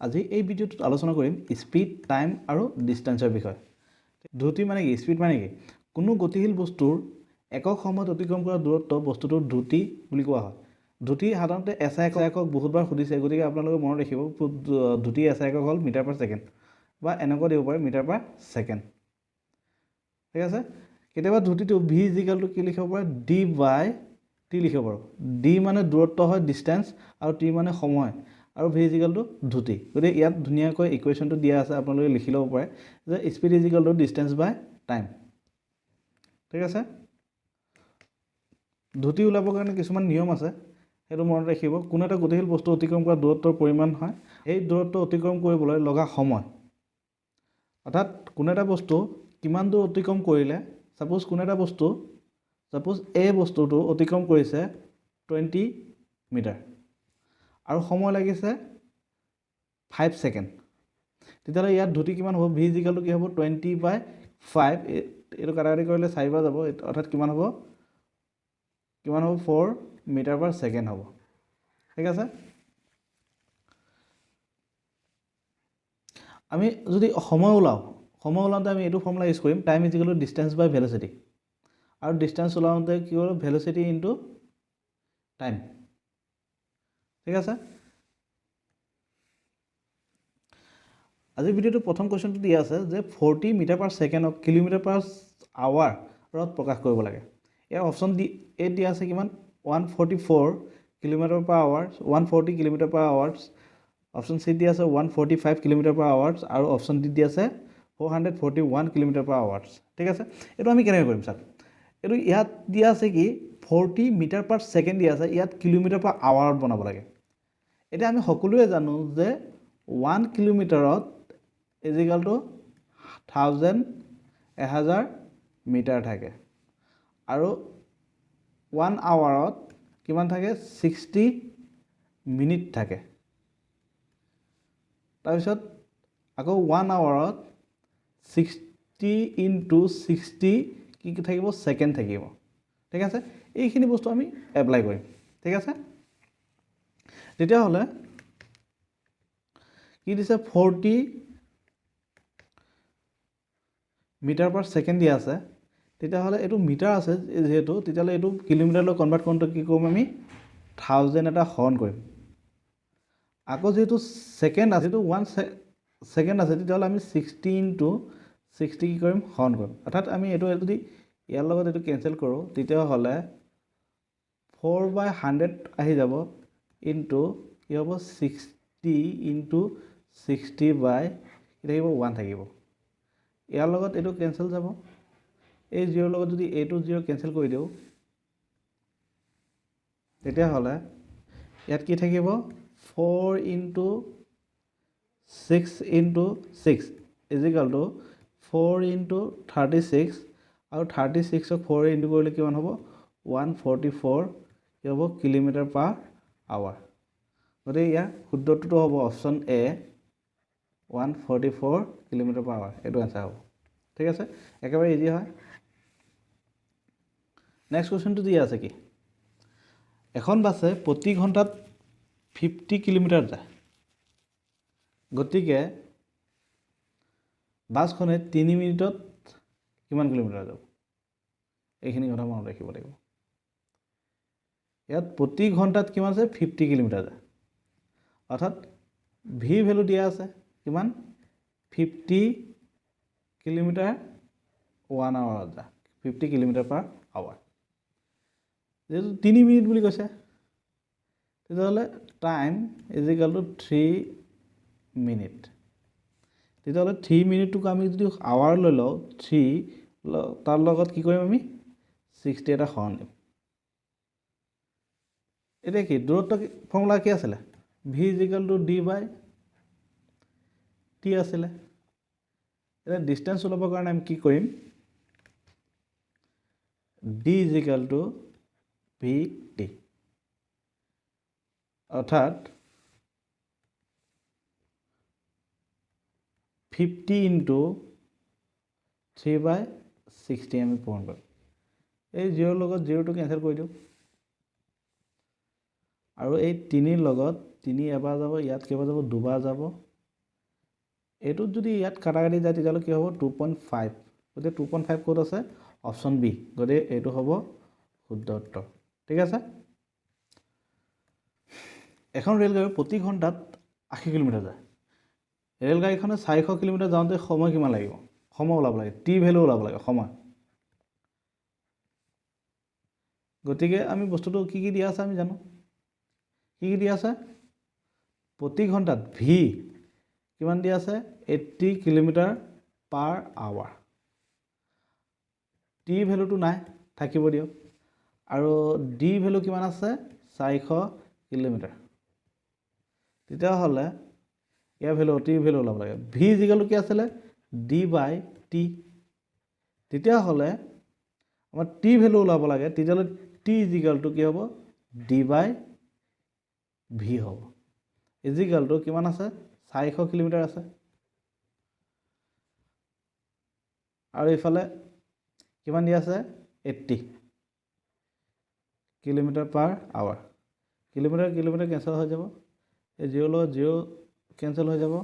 আজি এই ভিডিঅ'টোত আলোচনা কৰিম স্পীড টাইম আৰু ডিষ্টেঞ্চৰ বিষয়ে। দ্ৰুতি মানে কি? স্পীড মানে কি? কোনো গতিশীল বস্তুৰ একক সময়ত অতিক্ৰম কৰা দূৰত্ব বস্তুটোৰ দ্ৰুতি বুলি কোৱা হয়। দ্ৰুতি সাধাৰণতে এছ আই একক বহুতবাৰ সুধিছে গতিকে আপোনালোকে মনত ৰাখিব দ্ৰুতি এছ আই একক হ'ল মিটাৰ পাৰ ছেকেণ্ড বা এনেকুৱা দিব পাৰে মিটাৰ পাৰ ছেকেণ্ড। ঠিক আছে? কেতিয়াবা দ্ৰুতিটো ভি ইজিকেলটো কি লিখিব পাৰে? ডি বাই টি লিখিব পাৰোঁ। ডি মানে দূৰত্ব হয় ডিষ্টেঞ্চ আৰু টি মানে সময়। আৰু ভি ইজিকেলটো দ্ৰুতি গতিকে ইয়াত ধুনীয়াকৈ ইকুৱেশ্যনটো দিয়া আছে আপোনালোকে লিখি ল'ব পাৰে যে স্পীড ইজিকেলটো ডিষ্টেঞ্চ বাই টাইম ঠিক আছে? দ্ৰুতি ওলাবৰ কাৰণে কিছুমান নিয়ম আছে সেইটো মনত ৰাখিব। কোনো এটা গতিশীল বস্তু অতিক্ৰম কৰা দূৰত্বৰ পৰিমাণ হয়। সেই দূৰত্ব অতিক্ৰম কৰিবলৈ লগা সময়। অৰ্থাৎ কোনো এটা বস্তু কিমান দূৰ অতিক্ৰম কৰিলে ছাপ'জ কোনো এটা বস্তু ছাপ'জ এই বস্তুটো অতিক্ৰম কৰিছে টুৱেণ্টি মিটাৰ আৰু সময় লাগিছে ফাইভ ছেকেণ্ড তেতিয়াহ'লে ইয়াত দ্ৰুতি কিমান হ'ব? ভি জিকেলটো কি হ'ব? টুৱেণ্টি বাই ফাইভ এইটো কাটাকাটি কৰিলে চাৰিবাৰ যাব। অৰ্থাৎ কিমান হ'ব? কিমান হ'ব? ফ'ৰ মিটাৰ পাৰ ছেকেণ্ড হ'ব। ঠিক আছে? আমি যদি সময় ওলাওঁ সময় ওলাওঁতে আমি এইটো ফৰ্মুলা ইউজ কৰিম। Time is equal distance by velocity আৰু ডিষ্টেঞ্চ ওলাওঁতে কি হ'ল ভেলচিটি ইনটু টাইম ঠিক আছে? আজিৰ ভিডিঅ'টো প্ৰথম কুৱেশ্যনটো দিয়া আছে যে ফৰ্টি মিটাৰ পাৰ ছেকেণ্ডক কিলোমিটাৰ পাৰ আৱাৰত প্ৰকাশ কৰিব লাগে। ইয়াৰ অপশ্যন দি এত দিয়া আছে কিমান? One forty four kilometre per hours one forty kilometre per hours option চিত দিয়া আছে one forty five kilometre per hours আৰু অপশ্যন ডিত দিয়া আছে four hundred forty one kilometre per hours ঠিক আছে? এইটো আমি কেনেকৈ কৰিম চাওক এইটো ইয়াত দিয়া আছে কি ফৰ্টি মিটাৰ পাৰ ছেকেণ্ড দিয়া আছে ইয়াত কিলোমিটাৰ পাৰ আৱাৰত বনাব লাগে। এতিয়া আমি সকলোৱে জানো যে ওৱান কিলোমিটাৰত ইজিকেল টু থাউজেণ্ড এহেজাৰ মিটাৰ থাকে। আৰু ওৱান আৱাৰত কিমান থাকে? ছিক্সটি মিনিট থাকে। তাৰপিছত আকৌ ওৱান আৱাৰত ছিক্সটি ইনটু ছিক্সটি কি কি থাকিব? ছেকেণ্ড থাকিব। ঠিক আছে? এইখিনি বস্তু আমি এপ্লাই কৰিম। ঠিক আছে? তেতিয়াহ'লে কি দিছে? ফৰ্টি মিটাৰ পাৰ ছেকেণ্ড দিয়া আছে। তেতিয়াহ'লে এইটো মিটাৰ আছে যিহেতু তেতিয়াহ'লে এইটো কিলোমিটাৰলৈ কনভাৰ্ট কৰোঁতে কি কৰিম আমি? থাউজেণ্ড এটা হৰণ কৰিম। আকৌ যিহেতু ছেকেণ্ড আছে যিহেতু ওৱান ছেকেণ্ড আছে তেতিয়াহ'লে আমি ছিক্সটি ইনটু ছিক্সটি কি কৰিম? হৰণ কৰিম। অৰ্থাৎ আমি এইটো যদি ইয়াৰ লগত এইটো কেঞ্চেল কৰোঁ তেতিয়াহ'লে ফ'ৰ বাই হাণ্ড্ৰেড আহি যাব। ইনটু কি হ'ব? ছিক্সটি ইনটু ছিক্সটি বাই কি থাকিব? ওৱান থাকিব। ইয়াৰ লগত এইটো কেঞ্চেল যাব। এই জিৰ'ৰ লগত যদি এইটো জিৰ' কেঞ্চেল কৰি দিওঁ তেতিয়াহ'লে ইয়াত কি থাকিব? Four into six into six is equal to four into thirty six আৰু থাৰ্টি ছিক্সক ফ'ৰ ইনটু কৰিলে কিমান হ'ব? ওৱান ফৰ্টি ফ'ৰ কি হ'ব? কিলোমিটাৰ পাৰ আৱাৰ গতিকে ইয়াৰ শুদ্ধটোতো হ'ব option A one forty four kilometre per hour এইটো এনচাৰ হ'ব। ঠিক আছে? একেবাৰে ইজি হয়। নেক্সট কুৱেশ্যনটো দিয়া আছে কি? এখন বাছে প্ৰতি ঘণ্টাত ফিফটি কিলোমিটাৰ যায়। গতিকে বাছখনে তিনি মিনিটত কিমান কিলোমিটাৰ যাব? এইখিনি কথা মনত ৰাখিব লাগিব। ইয়াত প্ৰতি ঘণ্টাত কিমান আছে? ফিফটি কিলোমিটাৰ যায়। অৰ্থাৎ ভি ভেলু দিয়া আছে কিমান? ফিফটি কিলোমিটাৰ ওৱান আৱাৰত যায়। ফিফটি কিলোমিটাৰ পাৰ আৱাৰ যিহেতু তিনি মিনিট বুলি কৈছে তেতিয়াহ'লে time is equal to three minute তেতিয়াহ'লে থ্ৰী মিনিটটোক আমি যদি আৱাৰ লৈ লওঁ থ্ৰী তাৰ লগত কি কৰিম আমি? ছিক্সটি এটা হৰণ দিম। এতিয়া কি দূৰত্ব ফৰ্মুলা কি আছিলে? V is equal to D by T আছিলে। এতিয়া ডিষ্টেঞ্চ ওলাবৰ কাৰণে আমি কি কৰিম? D is equal to V T অৰ্থাৎ fifty into three by sixty আমি পূৰণ কৰিম। এই জিৰ'ৰ লগত জিৰ'টো কেঞ্চেল কৰি দিওঁ। আৰু এই তিনিৰ লগত তিনি এবাৰ যাব ইয়াত কেইবাৰ যাব দুবাৰ যাব। এইটোত যদি ইয়াত কাটা কাটি যায় তেতিয়াহ'লে কি হ'ব? টু পইণ্ট ফাইভ গতিকে টু পইণ্ট ফাইভ ক'ত আছে? অপশ্যন বি গতিকে এইটো হ'ব শুদ্ধ উত্তৰ। ঠিক আছে? এখন ৰেলগাড়ী প্ৰতি ঘণ্টাত আশী কিলোমিটাৰ যায়। ৰেলগাড়ীখনে চাৰিশ কিলোমিটাৰ যাওঁতে সময় কিমান লাগিব? সময় ওলাব লাগে। টি ভেলু ওলাব লাগে সময়। গতিকে আমি বস্তুটো কি কি দিয়া আছে আমি জানো। কি দিয়া আছে? প্ৰতি ঘণ্টাত ভি কিমান দিয়া আছে? Eighty kilometre per hour T ভেলুটো নাই থাকিব দিয়ক। আৰু ডি ভেলু কিমান আছে? চাৰিশ কিলোমিটাৰ তেতিয়াহ'লে ইয়াৰ ভেলু টি ভেলু ওলাব লাগে। ভি জিকেলটো কি আছিলে? ডি বাই টি তেতিয়াহ'লে আমাৰ টি ভেলু ওলাব লাগে। তেতিয়াহ'লে টি ইজিকেলটো কি হ'ব? ডি বাই ভি হ'ব। ইজিকেলটো কিমান আছে? চাৰিশ কিলোমিটাৰ আছে। আৰু এইফালে কিমান দিয়া আছে? Eighty kilometre per hour kilometre kilometre cancel হৈ যাব। এই জিৰ' লগত জিৰ' কেঞ্চেল হৈ যাব।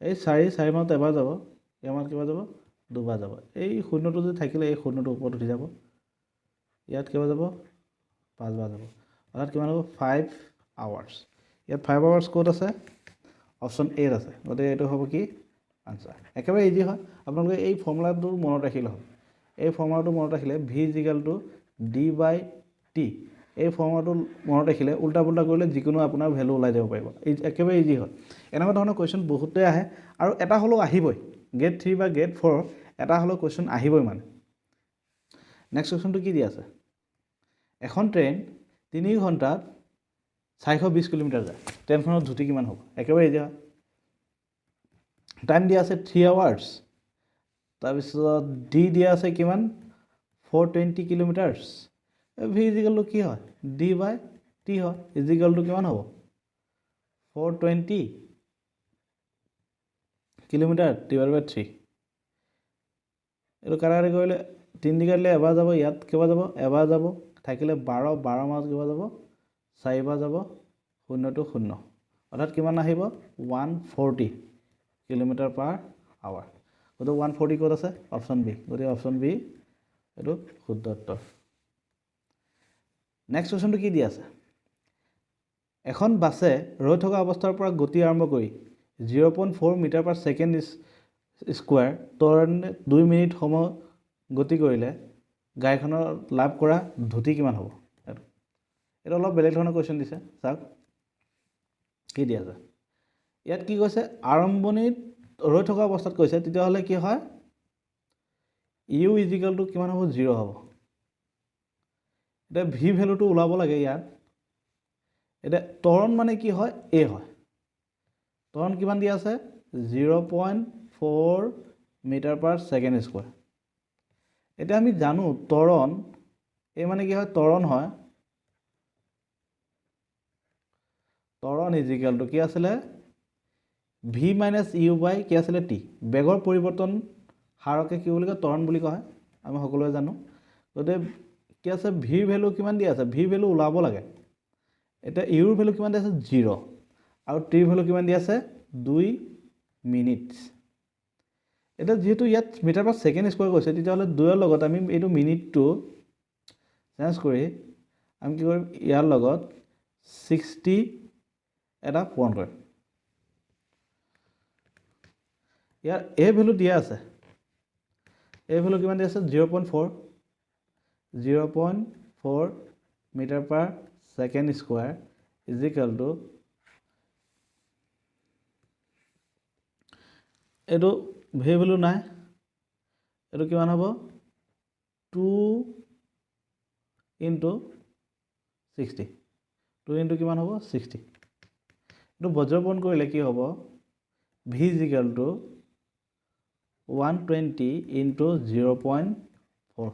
এই চাৰি চাৰি মানত এবাৰ যাব। এই মানত কিবা যাব? দুবাৰ যাব। এই শূন্যটো যদি থাকিলে এই শূন্যটো ওপৰত উঠি যাব। ইয়াত কিমান যাব? পাঁচবাৰ যাব। অৰ্থাৎ কিমান হ'ব? ফাইভ আৱাৰ্ছ ইয়াত ফাইভ আৱাৰ্ছ ক'ত আছে? অপশ্যন এত আছে। গতিকে এইটো হ'ব কি? আনচাৰ একেবাৰে ইজি হয়। আপোনালোকে এই ফৰ্মুলাটো মনত ৰাখিলে হ'ল। এই ফৰ্মুলাটো মনত ৰাখিলে ভি জিকেলটো ডি বাই টি এই ফৰ্মুলাটো মনত ৰাখিলে উল্টা পুল্টা কৰিলে যিকোনো আপোনাৰ ভেলু ওলাই যাব পাৰিব। এই একেবাৰে ইজি হয়। এনেকুৱা ধৰণৰ কুৱেশ্যন বহুতেই আহে। আৰু এটা হ'লেও আহিবই। গ্ৰেড থ্ৰী বা গ্ৰেড ফ'ৰ এটা হ'লেও কুৱেশ্যন আহিবই মানে। নেক্সট কুৱেশ্যনটো কি দি আছে? এখন ট্ৰেইন তিনি ঘণ্টাত চাৰিশ বিছ কিলোমিটাৰ যায়। ট্ৰেইনখনৰ দ্ৰুতি কিমান হ'ব? একেবাৰে হয়। টাইম দিয়া আছে থ্ৰী আৱাৰ্ছ তাৰপিছত ডি দিয়া আছে কিমান? ফ'ৰ টুৱেণ্টি কিলোমিটাৰ্ছ ভি ইজিকেলটো কি হয়? ডি বাই টি হয়। ইজিকেলটো কিমান হ'ব? Four twenty kilometre divide by three এইটো কাটাকাটি কৰিলে? তিনি কাটিলে এবাৰ যাব ইয়াত কেইবাৰ যাব এবাৰ যাব থাকিলে বাৰ বাৰ মাছ কেইবাৰ যাব চাৰিবাৰ যাব শূন্যটো শূন্য। অৰ্থাৎ কিমান আহিব? One forty kilometre per hour গতিকে ওৱান ফৰ্টি ক'ত আছে? অপশ্যন বি গতিকে অপশ্যন বি এইটো শুদ্ধ উত্তৰ নেক্সট কুৱেশ্যনটো কি দি আছে? এখন বাছে ৰৈ থকা অৱস্থাৰ পৰা গতি আৰম্ভ কৰি zero' point four metre per second square তৰণে দুই মিনিট সময় গতি কৰিলে গাড়ীখনৰ লাভ কৰা দ্ৰুতি কিমান হ'ব? এইটো। এইটো অলপ বেলেগ ধৰণৰ কুৱেশ্যন দিছে চাওক। কি দি আছে ইয়াত কি কৈছে? আৰম্ভণিত ৰৈ থকা অৱস্থাত কৈছে তেতিয়াহ'লে কি হয়? ইউ ইজিকেলটো কিমান হ'ব? জিৰ' হ'ব। এতিয়া ভি ভেলুটো ওলাব লাগে ইয়াত। এতিয়া তৰণ মানে কি হয়? এ হয়। তৰণ কিমান দিয়া আছে? Zero' point four metre per second square এতিয়া আমি জানো তৰণ এই মানে কি হয়? তৰণ হয়। তৰণ ইজিকেলটো কি আছিলে? ভি মাইনাছ ইউ বাই কি আছিলে? টি বেগৰ পৰিৱৰ্তন হাৰকে কি বুলি কয়? তৰণ বুলি কোৱা হয় আমি সকলোৱে জানো। গতিকে কি আছে? ভিৰ ভেলু কিমান দিয়া আছে? ভিৰ ভেলু ওলাব লাগে। এতিয়া ইউৰ ভেলু কিমান দিয়া আছে? জিৰ' আৰু টিৰ ভেলু কিমান দিয়া আছে? দুই মিনিট। এতিয়া যিহেতু ইয়াত মিটাৰ পাৰ ছেকেণ্ড স্কুৱাৰ কৈছে তেতিয়াহ'লে দুইৰ লগত আমি এইটো মিনিটটো চেঞ্জ কৰি আমি কি কৰিম? ইয়াৰ লগত ছিক্সটি এটা পূৰণ কৰিম। ইয়াৰ এ ভেলু দিয়া আছে। এ ভেলু কিমান দিয়া আছে? Zero' point four. Zero' point four metre per second square is equal to এইটো ভে ভেলু নাই। এইটো কিমান হ'ব? Two into sixty. Two into কিমান হ'ব? ছিক্সটি। এইটো বজ্ৰপূৰণ কৰিলে কি হ'ব? V is equal to one twenty into zero' point four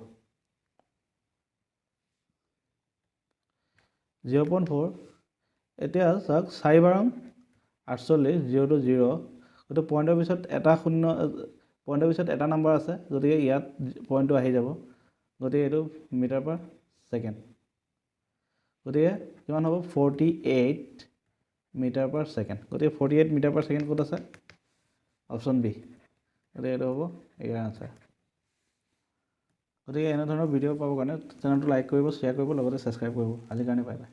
zero' point four এতিয়া চাওক চাৰি বাৰং আঠচল্লিছ জিৰ' টু জিৰ' গতিকে পইণ্টৰ পিছত এটা শূন্য পইণ্টৰ পিছত এটা নম্বৰ আছে গতিকে ইয়াত পইণ্টটো আহি যাব। গতিকে এইটো মিটাৰ পাৰ ছেকেণ্ড। গতিকে কিমান হ'ব? Forty eight metre per second. গতিকে forty eight metre per second ক'ত আছে? Option B. গতিকে এইটো হ'ব ইয়াৰ আনচাৰ গতিকে এনেধৰণৰ ভিডিঅ' পাবৰ কাৰণে চেনেলটো লাইক কৰিব শ্বেয়াৰ কৰিব লগতে ছাবস্ক্ৰাইব কৰিব। আজিৰ কাৰণে বাই বাই